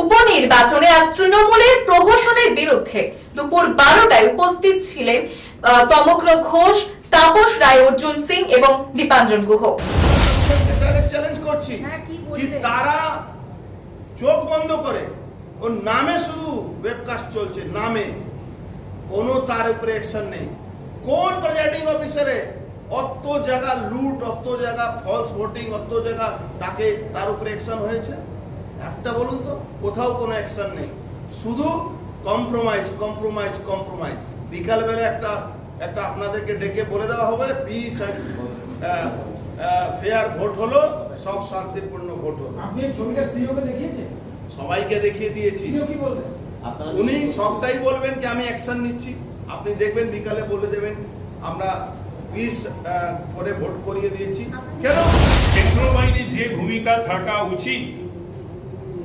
উপনির্বাচনে আজ তৃণমূলের প্রহসনের বিরুদ্ধে দুপুর বারোটায় উপস্থিত ছিলেন তমগ্র ঘোষ তাপস রায় অর্জুন সিং এবং দীপাঞ্জন গুহ। চ্যালেঞ্জ করছি হ্যাঁ? তারা চোখ বন্ধ করে ওর নামে শুধু ওয়েবকাস্ট চলছে নামে। কোনো তার উপরে অ্যাকশন নেই। কোন প্রেজাইডিং অফিসারে অত জায়গা লুট অত জায়গা ফলস ভোটিং অত জায়গা তাকে তার উপরে অ্যাকশন হয়েছে? একটা বলুন তো কোথাও কোনো অ্যাকশন নেই। শুধু কম্প্রোমাইজ কম্প্রোমাইজ কম্প্রোমাইজ বিকালবেলা একটা একটা আপনাদেরকে ডেকে বলে দেওয়া হবে পিস ফেয়ার ভোট হলো সব শান্তিপূর্ণ ভোট হলো। আপনি ছবিটা সিও কে দেখিয়েছেন? সবাইকে দেখিয়ে দিয়েছি। সিও কি বলবেন উনি সবটাই বলবেন কি আমি অ্যাকশন নিচ্ছি। আপনি দেখবেন বিকালে বলে দেবেন আমরা পিস করে ভোট করিয়ে দিয়েছি। কেন? কেন্দ্র বাহিনীর যে ভূমিকা থাকা উচিত